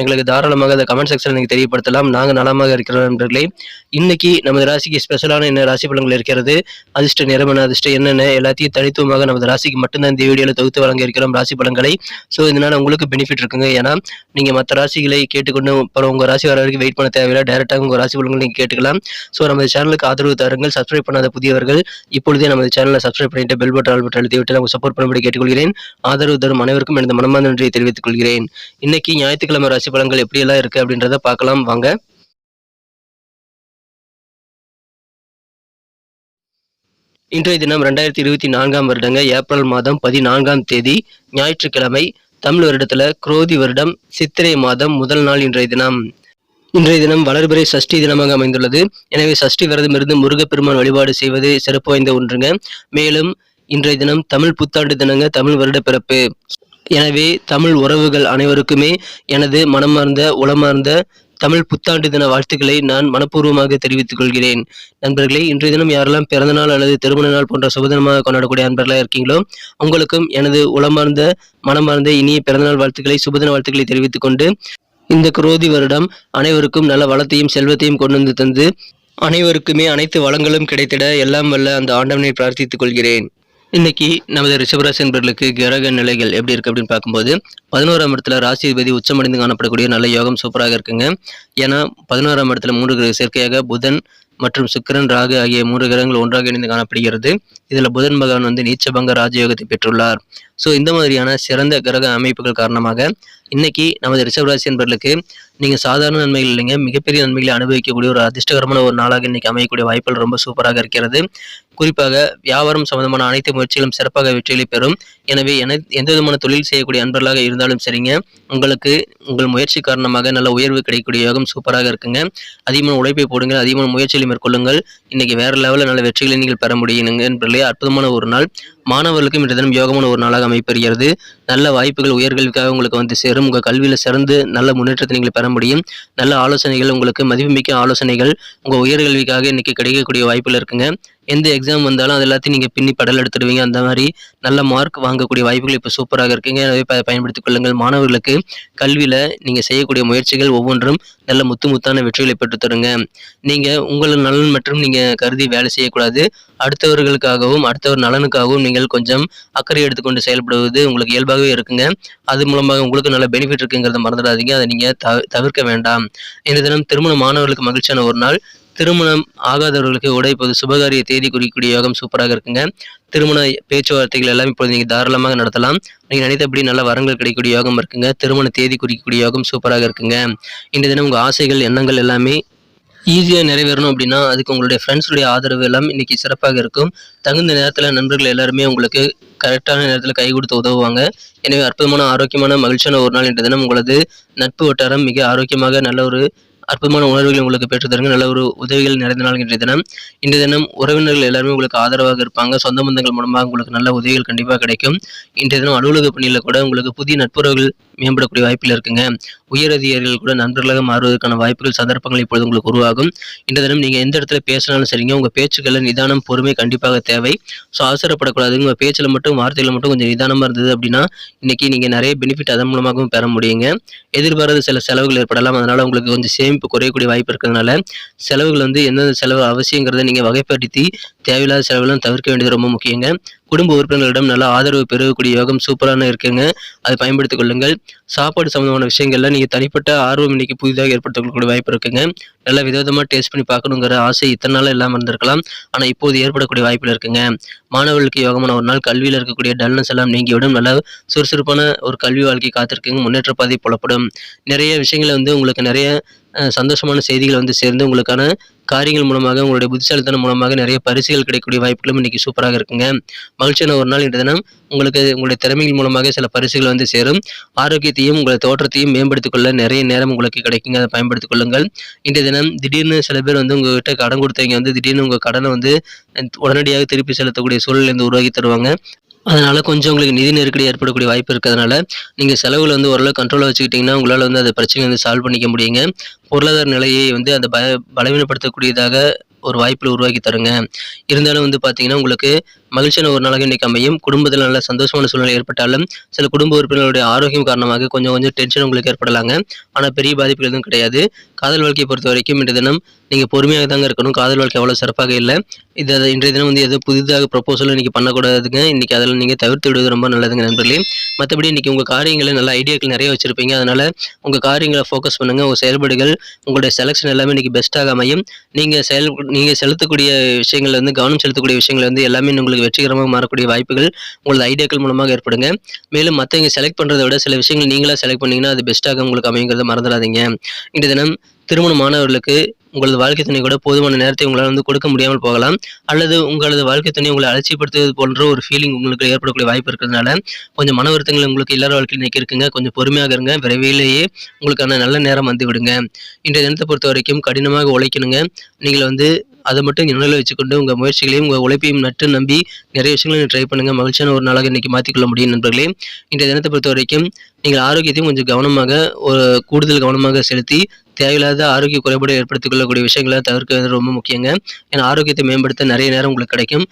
எங்களுக்கு தாராளமாக அந்த கமெண்ட் செக்ஷன் நீங்கள் தெரியப்படுத்தலாம். நாங்கள் நலமாக இருக்கிறோம் நண்பர்களே. இன்னைக்கு நமது ராசிக்கு ஸ்பெஷலான என்ன ராசி பலன்கள் இருக்கிறது? அதிர்ஷ்ட நிறமன அதிர்ஷ்டம் என்னென்ன? எல்லாத்தையும் தனித்துவமாக நமது ராசிக்கு மட்டும்தான் இந்த வீடியோவில் தொகுத்து வழங்க இருக்கிறோம் ராசி பலன்களை. ஸோ இதனால உங்களுக்கு பெனிஃபிட் இருக்குங்க. ஏன்னா நீங்கள் மற்ற ராசிகளை கேட்டுக்கொண்டு அப்புறம் உங்கள் ராசி வர வரைக்கும் வெயிட் பண்ண தேவையில்லை. டேரெக்டாக உங்கள் ராசி பலன்கள் நீங்கள் கேட்டுக்கலாம். ஸோ நமது சேனலுக்கு ஆதரவு தாருங்கள். சப்ஸ்கிரைப் பண்ணாத புதியவர்கள் இப்பொழுதே நமது சேனலை சப்ஸ்கிரைப் பண்ணிட்டு பெல் பட்டன் ஆல் பட்டன் அழுத்தி விட்டு நமக்கு சப்போர்ட் பண்ணும்படி கேட்டுக்கொள்கிறேன். ஆதரவு தரும் அனைவருக்கும் எனது மனமார்ந்த நன்றியை தெரிவித்துக் கொள்கிறேன் இன்னைக்கு ஞாயிற்றுக்கிழமை ராசி பலன்கள் எப்படியெல்லாம் இருக்கு அப்படின்றத பார்க்கலாம் வாங்க. இன்றைய தினம் ரெண்டாயிரத்தி இருபத்தி நான்காம் வருடங்க ஏப்ரல் மாதம் பதினான்காம் தேதி ஞாயிற்றுக்கிழமை தமிழ் வருடத்துல குரோதி வருடம் சித்திரை மாதம் முதல் நாள் இன்றைய தினம். இன்றைய தினம் வளர்பிறை சஷ்டி தினமாக அமைந்துள்ளது. எனவே சஷ்டி விரதம் இருந்து முருகப்பெருமான் வழிபாடு செய்வது சிறப்பு வாய்ந்த ஒன்றுங்க. மேலும் இன்றைய தினம் தமிழ் புத்தாண்டு தினங்க தமிழ் வருட பிறப்பு. எனவே தமிழ் உறவுகள் அனைவருக்குமே எனது மனமார்ந்த உளமார்ந்த தமிழ் புத்தாண்டு தின வாழ்த்துக்களை நான் மனப்பூர்வமாக தெரிவித்துக் கொள்கிறேன். நண்பர்களே இன்றைய தினம் யாரெல்லாம் பிறந்தநாள் அல்லது திருமண நாள் போன்ற சுபதினமாக கொண்டாடக்கூடிய நண்பர்களாக இருக்கீங்களோ உங்களுக்கும் எனது உளமார்ந்த மனமார்ந்த இனிய பிறந்தநாள் வாழ்த்துக்களை சுபதின வாழ்த்துக்களை தெரிவித்துக் கொண்டு இந்த குரோதி வருடம் அனைவருக்கும் நல்ல வளத்தையும் செல்வத்தையும் கொண்டு வந்து தந்து அனைவருக்குமே அனைத்து வளங்களும் கிடைத்திட எல்லாம் வல்ல அந்த ஆண்டவனை பிரார்த்தித்துக் கொள்கிறேன். இன்னைக்கு நமது ரிஷபராசி என்பர்களுக்கு கிரக நிலைகள் எப்படி இருக்கு அப்படின்னு பார்க்கும்போது பதினோராம் இடத்துல ராசிபதி உச்சமடைந்து காணப்படக்கூடிய நல்ல யோகம் சூப்பராக இருக்குங்க. ஏன்னா பதினோராம் இடத்துல மூன்று கிரக சேர்க்கையாக புதன் மற்றும் சுக்கிரன் ராகு ஆகிய மூன்று கிரகங்கள் ஒன்றாக இணைந்து காணப்படுகிறது. இதில் புதன் பகவான் வந்து நீச்சபங்க ராஜயோகத்தை பெற்றுள்ளார். ஸோ இந்த மாதிரியான சிறந்த கிரக அமைப்புகள் காரணமாக இன்னைக்கு நமது ரிஷபராசி என்பர்களுக்கு நீங்கள் சாதாரண நன்மைகள் இல்லைங்க. மிகப்பெரிய நன்மைகளை அனுபவிக்கக்கூடிய ஒரு அதிர்ஷ்டகரமான ஒரு நாளாக இன்னைக்கு அமையக்கூடிய வாய்ப்புகள் ரொம்ப சூப்பராக இருக்கிறது. குறிப்பாக வியாபாரம் சம்பந்தமான அனைத்து முயற்சிகளும் சிறப்பாக வெற்றிகளை பெறும். எனவே என எந்த விதமான தொழில் செய்யக்கூடிய அன்பர்களாக இருந்தாலும் சரிங்க. உங்களுக்கு உங்கள் முயற்சி காரணமாக நல்ல உயர்வு கிடைக்கக்கூடிய யோகம் சூப்பராக இருக்குங்க. அதிகமான உழைப்பை போடுங்கள். அதிகமான முயற்சிகளை மேற்கொள்ளுங்கள். இன்னைக்கு வேற லெவலில் நல்ல வெற்றிகளை நீங்கள் பெற முடியுங்க என்பதிலே அற்புதமான ஒரு நாள். மாணவர்களுக்கும் இன்றைய தினம் யோகமான ஒரு நாளாக அமைப்பெறுகிறது நல்ல வாய்ப்புகள் உயர்கல்விக்காக உங்களுக்கு வந்து சேரும். உங்கள் கல்வியில் சிறந்து நல்ல முன்னேற்றத்தை நீங்கள் பெற முடியும். நல்ல ஆலோசனைகள் உங்களுக்கு மதிப்புமிக்க ஆலோசனைகள் உங்கள் உயர்கல்விக்காக இன்னைக்கு கிடைக்கக்கூடிய வாய்ப்புகள் இருக்குங்க. எந்த எக்ஸாம் வந்தாலும் அது எல்லாத்தையும் நீங்கள் பின்னி படல் எடுத்துடுவீங்க. அந்த மாதிரி நல்ல மார்க் வாங்கக்கூடிய வாய்ப்புகள் இப்போ சூப்பராக இருக்குங்க. எனவே ப- பயன்படுத்திக் கொள்ளுங்கள். மாணவர்களுக்கு கல்வியில் நீங்கள் செய்யக்கூடிய முயற்சிகள் ஒவ்வொன்றும் நல்ல முத்து முத்தான வெற்றிகளை பெற்றுத்தருங்க நீங்கள் உங்கள் நலன் மற்றும் நீங்கள் கருதி வேலை செய்யக்கூடாது. அடுத்தவர்களுக்காகவும் அடுத்தவர் நலனுக்காகவும் நீங்கள் கொஞ்சம் அக்கறை எடுத்துக்கொண்டு செயல்படுவது உங்களுக்கு இயல்பாகவே இருக்குங்க. அது மூலமாக உங்களுக்கு நல்ல பெனிஃபிட் இருக்குங்கிறத மறந்துடாதீங்க. அதை நீங்கள் தவிர்க்க வேண்டாம். இந்த தினம் திருமண மாணவர்களுக்கு மகிழ்ச்சியான ஒரு நாள். திருமணம் ஆகாதவர்களுக்கு உடை இப்போது சுபகாரிய தேதி குறிக்கக்கூடிய யோகம் சூப்பராக இருக்குங்க. திருமண பேச்சுவார்த்தைகள் எல்லாம் இப்போது நீங்கள் தாராளமாக நடத்தலாம். நீங்கள் நினைத்தபடி நல்ல வரங்கள் கிடைக்கக்கூடிய யோகம் இருக்குங்க. திருமண தேதி குறிக்கக்கூடிய யோகம் சூப்பராக இருக்குங்க. இந்த தினம் உங்கள் ஆசைகள் எண்ணங்கள் எல்லாமே ஈஸியாக நிறைவேறணும் அப்படின்னா அதுக்கு உங்களுடைய ஃப்ரெண்ட்ஸுடைய ஆதரவு எல்லாம் இன்றைக்கி சிறப்பாக இருக்கும். தகுந்த நேரத்தில் நண்பர்கள் எல்லாருமே உங்களுக்கு கரெக்டான நேரத்தில் கை கொடுத்து உதவுவாங்க. எனவே அற்புதமான ஆரோக்கியமான மகிழ்ச்சியான ஒரு நாள் என்ற தினம். உங்களது நட்பு வட்டாரம் மிக ஆரோக்கியமாக நல்ல ஒரு அற்புதமான உணர்வுகளை உங்களுக்கு பெற்றுத்தருங்க நல்ல ஒரு உதவிகள் நிறைந்த நாள் இன்றைய தினம். இன்றைய தினம் உறவினர்கள் எல்லாருமே உங்களுக்கு ஆதரவாக இருப்பாங்க. சொந்த பந்தங்கள் மூலமாக உங்களுக்கு நல்ல உதவிகள் கண்டிப்பாக கிடைக்கும். இன்றைய தினம் அலுவலக பணியில் கூட உங்களுக்கு புதிய நட்புறவுகள் மேம்படக்கூடிய வாய்ப்பில் இருக்குங்க. உயர் அதிகாரிகள் கூட நண்பர்களாக மாறுவதற்கான வாய்ப்புகள் சந்தர்ப்பங்கள் இப்பொழுது உங்களுக்கு உருவாகும். இந்த தினம் நீங்கள் எந்த இடத்துல பேசினாலும் சரிங்க. உங்கள் பேச்சுக்களில் நிதானம் பொறுமை கண்டிப்பாக தேவை. ஸோ அவசரப்படக்கூடாது உங்கள் பேச்சில் மட்டும் வார்த்தையில் மட்டும் கொஞ்சம் நிதானமாக இருந்தது அப்படின்னா இன்னைக்கு நீங்கள் நிறைய பெனிஃபிட் அதன் மூலமாகவும் பெற முடியுங்க. எதிர்பாராத சில செலவுகள் ஏற்படலாம். அதனால் உங்களுக்கு கொஞ்சம் சேமிப்பு குறையக்கூடிய வாய்ப்பு இருக்கிறதுனால செலவுகள் வந்து எந்தெந்த செலவு அவசியங்கிறத நீங்கள் வகைப்படுத்தி தேவையில்லாத செலவுலாம் தவிர்க்க வேண்டியது ரொம்ப முக்கியங்க. குடும்ப உறுப்பினர்களிடம் நல்ல ஆதரவு பெறக்கூடிய யோகம் சூப்பரான இருக்குங்க. அதை பயன்படுத்திக் கொள்ளுங்கள். சாப்பாடு சம்மந்தமான விஷயங்கள்ல நீங்கள் தனிப்பட்ட ஆர்வம் இன்னைக்கு புதிதாக ஏற்படுத்தக்கூடிய வாய்ப்பு இருக்குங்க. நல்ல விதவிதமாக டேஸ்ட் பண்ணி பார்க்கணுங்கிற ஆசை இத்தனை நாள் இல்லாமல் இருந்திருக்கலாம். ஆனால் இப்போது ஏற்படக்கூடிய வாய்ப்பில் இருக்குங்க. மாணவர்களுக்கு யோகமான ஒரு நாள் கல்வியில் இருக்கக்கூடிய டல்னஸ் எல்லாம் நீங்கிவிடும். நல்ல சுறுசுறுப்பான ஒரு கல்வி வாழ்க்கை காத்திருக்குங்க. முன்னேற்ற பாதை புலப்படும். நிறைய விஷயங்களை வந்து உங்களுக்கு நிறைய சந்தோஷமான செய்திகள் வந்து சேர்ந்து உங்களுக்கான காரியங்கள் மூலமாக உங்களுடைய புத்திசாலித்தனம் மூலமாக நிறைய பரிசுகள் கிடைக்கக்கூடிய வாய்ப்புகளும் இன்னைக்கு சூப்பராக இருக்குங்க. மகிழ்ச்சியான ஒரு நாள் இன்றைய தினம். உங்களுக்கு உங்களுடைய திறமைகள் மூலமாக சில பரிசுகள் வந்து சேரும். ஆரோக்கியத்தையும் உங்கள் தோற்றத்தையும் மேம்படுத்திக் கொள்ள நிறைய நேரம் உங்களுக்கு கிடைக்குங்க. அதை பயன்படுத்திக் கொள்ளுங்கள் இன்றைய தினம் திடீர்னு சில பேர் வந்து உங்ககிட்ட கடன் கொடுத்தவங்க வந்து திடீர்னு உங்கள் கடனை வந்து உடனடியாக திருப்பி செலுத்தக்கூடிய சூழலேருந்து உருவாக்கி தருவாங்க. அதனால் கொஞ்சம் உங்களுக்கு நிதி நெருக்கடி ஏற்படக்கூடிய வாய்ப்பு இருக்கிறதுனால நீங்கள் செலவுகளை வந்து ஓரளவு கண்ட்ரோலாக வச்சுக்கிட்டிங்கன்னா உங்களால் வந்து அந்த பிரச்சனையை வந்து சால்வ் பண்ணிக்க முடியுங்க. பொருளாதார நிலையை வந்து அந்த ப பலவீனப்படுத்தக்கூடியதாக ஒரு வாய்ப்பில் உருவாக்கி தருங்க. இருந்தாலும் வந்து பார்த்தீங்கன்னா உங்களுக்கு மகிழ்ச்சியான ஒரு நாளாக இன்றைக்கி அமையும். குடும்பத்தில் நல்ல சந்தோஷமான சூழ்நிலை ஏற்பட்டாலும் சில குடும்ப உறுப்பினர்களுடைய ஆரோக்கியம் காரணமாக கொஞ்சம் கொஞ்சம் டென்ஷன் உங்களுக்கு ஏற்படலாங்க. ஆனால் பெரிய பாதிப்புகள் எதுவும் கிடையாது. காதல் வாழ்க்கையை பொறுத்த வரைக்கும் இன்றைய தினம் நீங்கள் பொறுமையாக தாங்க இருக்கணும். காதல் வாழ்க்கை அவ்வளோ சிறப்பாக இல்லை. இது இன்றைய தினம் வந்து எதுவும் புதிதாக ப்ரப்போசலும் இன்றைக்கி பண்ணக்கூடாதுங்க. இன்றைக்கி அதில் நீங்கள் தவிர்த்து விடுவது ரொம்ப நல்லதுங்க நண்பர்களே. மற்றபடி இன்றைக்கி உங்கள் காரியங்களை நல்ல ஐடியாக்கள் நிறைய வச்சுருப்பீங்க. அதனால் உங்கள் காரியங்களை ஃபோக்கஸ் பண்ணுங்கள் உங்கள் செயல்பாடுகள் உங்களுடைய செலெக்ஷன் எல்லாமே இன்றைக்கி பெஸ்ட்டாக அமையும். நீங்கள் செயல் நீங்கள் செலுத்தக்கூடிய விஷயங்கள் வந்து கவனம் செலுத்தக்கூடிய விஷயங்கள் வந்து எல்லாமே உங்களுக்கு வெற்றிகரமாக மாறக்கூடிய வாய்ப்புகள் உங்களது ஐடியாக்கள் மூலமாக ஏற்படுங்க. மேலும் மற்றவங்க செலக்ட் பண்ணுறதை விட சில விஷயங்கள் நீங்களாக செலக்ட் பண்ணிங்கன்னா அது பெஸ்ட்டாக உங்களுக்கு அமைங்கிறத மறந்துடாதீங்க. இன்றைய தினம் திருமணமானவர்களுக்கு உங்களது வாழ்க்கை துணை கூட போதுமான நேரத்தை உங்களால் வந்து கொடுக்க முடியாமல் போகலாம். அல்லது உங்களது வாழ்க்கை துணை உங்களை அலட்சியப்படுத்துவது போன்ற ஒரு ஃபீலிங் உங்களுக்கு ஏற்படக்கூடிய வாய்ப்பு இருக்கிறதுனால கொஞ்சம் மன வருத்தங்கள் உங்களுக்கு இல்லாத வாழ்க்கையில் நிற்க இருக்குங்க. கொஞ்சம் பொறுமையாக இருங்க. விரைவிலேயே உங்களுக்கான நல்ல நேரம் வந்து விடுங்க. இன்றைய தினத்தை பொறுத்த வரைக்கும் கடினமாக உழைக்கணுங்க. நீங்கள் வந்து அதை மட்டும் நினைவில் வச்சுக்கொண்டு உங்கள் முயற்சிகளையும் உங்கள் உழைப்பையும் நட்டு நம்பி நிறைய விஷயங்களையும் ட்ரை பண்ணுங்கள் மகிழ்ச்சியான ஒரு நாளாக இன்றைக்கி மாற்றிக்கொள்ள முடியும் நண்பர்களே. இன்றைய தினத்தை பொறுத்த வரைக்கும் நீங்கள் ஆரோக்கியத்தையும் கொஞ்சம் கவனமாக ஒரு கூடுதல் கவனமாக செலுத்தி தேவையில்லாத ஆரோக்கிய குறைபாடு ஏற்படுத்திக் கொள்ளக்கூடிய விஷயங்களை தவிர்க்கிறது ரொம்ப முக்கியங்க. ஏன்னா ஆரோக்கியத்தை மேம்படுத்த நிறைய நேரம் உங்களுக்கு கிடைக்கும்.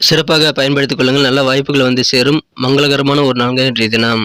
சிறப்பாக பயன்படுத்திக் கொள்ளுங்கள். நல்ல வாய்ப்புகள் வந்து சேரும். மங்களகரமான ஒரு நான்கு இன்றைய தினம்.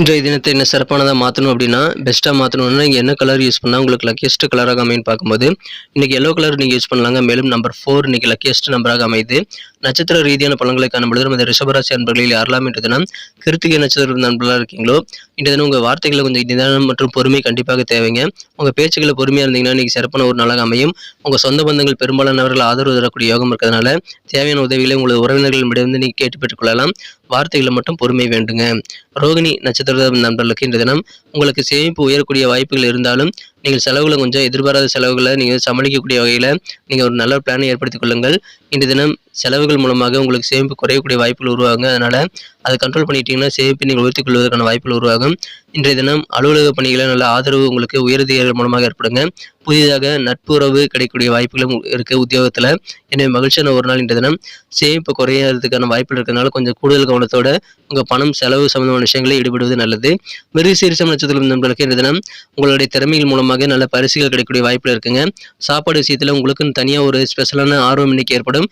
இன்றைய தினத்தை என்ன சிறப்பானதாக மாற்றணும் அப்படின்னா பெஸ்ட்டாக மாற்றணும்னா நீங்கள் என்ன கலர் யூஸ் பண்ணால் உங்களுக்கு லக்கியஸ்ட் கலராக அமைன்னு பார்க்கும்போது இன்றைக்கி எல்லோ கலர் நீங்கள் யூஸ் பண்ணலாங்க. மேலும் நம்பர் ஃபோர் இன்றைக்கி லக்கியஸ்ட் நம்பராக அமையுது. நட்சத்திர ரீதியான பலன்களை காணும்பொழுது நமது ரிஷபராசி அன்பர்களில் யாரெல்லாம் என்ற தினம் கிருத்திகை நட்சத்திர நண்பர்களாக இருக்கீங்களோ இன்றைய தினம் உங்கள் வார்த்தைகளை கொஞ்சம் நிதானம் மற்றும் பொறுமை கண்டிப்பாக தேவைங்க. உங்கள் பேச்சுக்களை பொறுமையாக இருந்தீங்கன்னா இன்றைக்கி சிறப்பான ஒரு நாளாக அமையும். உங்கள் சொந்த பந்தங்கள் பெரும்பாலானவர்கள் ஆதரவு தரக்கூடிய யோகம் இருக்கிறதுனால தேவையான உதவிகளை உங்களது உறவினர்களிடமிருந்து நீங்கள் கேட்டு பெற்றுக்கொள்ளலாம் வார்த்தைகளை மட்டும் பொறுமை வேண்டுங்க. ரோகிணி நட்சத்திர நண்பர்களுக்கு இந்த தினம் உங்களுக்கு சேமிப்பு உயரக்கூடிய வாய்ப்புகள் இருந்தாலும் நீங்கள் செலவுகளை கொஞ்சம் எதிர்பாராத செலவுகளை நீங்கள் சமாளிக்கக்கூடிய வகையில் நீங்கள் ஒரு நல்ல பிளானை ஏற்படுத்திக் கொள்ளுங்கள். இன்றைய தினம் செலவுகள் மூலமாக உங்களுக்கு சேமிப்பு குறையக்கூடிய வாய்ப்புகள் உருவாகுங்க. அதனால் அதை கண்ட்ரோல் பண்ணிட்டீங்கன்னா சேமிப்பை நீங்கள் உயர்த்திக் கொள்வதற்கான வாய்ப்புகள் உருவாகும். இன்றைய தினம் அலுவலக பணிகளை நல்ல ஆதரவு உங்களுக்கு உயர்திகள் மூலமாக ஏற்படுங்க. புதிதாக நட்புறவு கிடைக்கக்கூடிய வாய்ப்புகளும் இருக்குது உத்தியோகத்தில். எனவே மகிழ்ச்சியான ஒரு நாள் இன்றைய தினம். சேமிப்பு குறையறதுக்கான வாய்ப்புகள் இருக்கிறதுனால கொஞ்சம் கூடுதல் கவனத்தோட உங்கள் பணம் செலவு சம்பந்தமான விஷயங்களில் ஈடுபடுவது நல்லது. மிருகசீரிசம் நட்சத்திரம் நண்பர்களுக்கு இன்றைய தினம் உங்களுடைய திறமைகள் மூலமாக நல்ல பரிசுகள் கிடைக்கக்கூடிய வாய்ப்புகள் இருக்குங்க. சாப்பாடு விஷயத்தில் உங்களுக்குன்னு தனியாக ஒரு ஸ்பெஷலான ஆர்வம் இன்னைக்கு ஏற்படும்.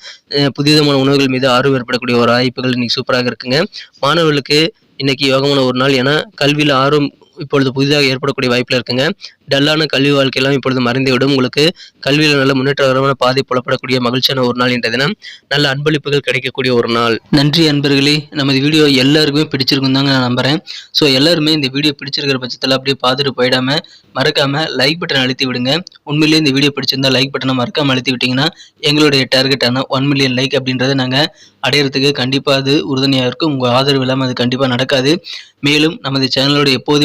புதிதமான உணவுகள் மீது ஆர்வம் ஏற்படக்கூடிய ஒரு வாய்ப்புகள் இன்னைக்கு சூப்பராக இருக்குங்க. மாணவர்களுக்கு இன்னைக்கு யோகமான ஒரு நாள். ஏன்னா கல்வியில் ஆர்வம் இப்பொழுது புதிதாக ஏற்படக்கூடிய வாய்ப்பில் இருக்குங்க. டல்லான கல்வி வாழ்க்கையெல்லாம் இப்பொழுது மறைந்துவிடும். உங்களுக்கு கல்வியில் நல்ல முன்னேற்றகரமான பாதை புலப்படக்கூடிய மகிழ்ச்சியான ஒரு நாள் என்ற தினம். நல்ல அன்பளிப்புகள் கிடைக்கக்கூடிய ஒரு நாள். நன்றி அன்பர்களே. நமது வீடியோ எல்லாருக்குமே பிடிச்சிருக்கும் தாங்க நான் நம்புறேன். ஸோ எல்லாருமே இந்த வீடியோ பிடிச்சிருக்கிற பட்சத்தில் அப்படியே பார்த்துட்டு போயிடாம மறக்காம லைக் பட்டன் அழுத்தி விடுங்க. உண்மையிலேயே இந்த வீடியோ பிடிச்சிருந்தா லைக் பட்டனை மறக்காம அழுத்தி விட்டீங்கன்னா எங்களுடைய டார்கெட்டான ஒன் மில்லியன் லைக் அப்படின்றத நாங்கள் அடையிறதுக்கு கண்டிப்பாக அது உறுதுணையாக இருக்கும். உங்கள் ஆதரவு இல்லாமல் அது கண்டிப்பாக நடக்காது. மேலும் நமது சேனலோட எப்போது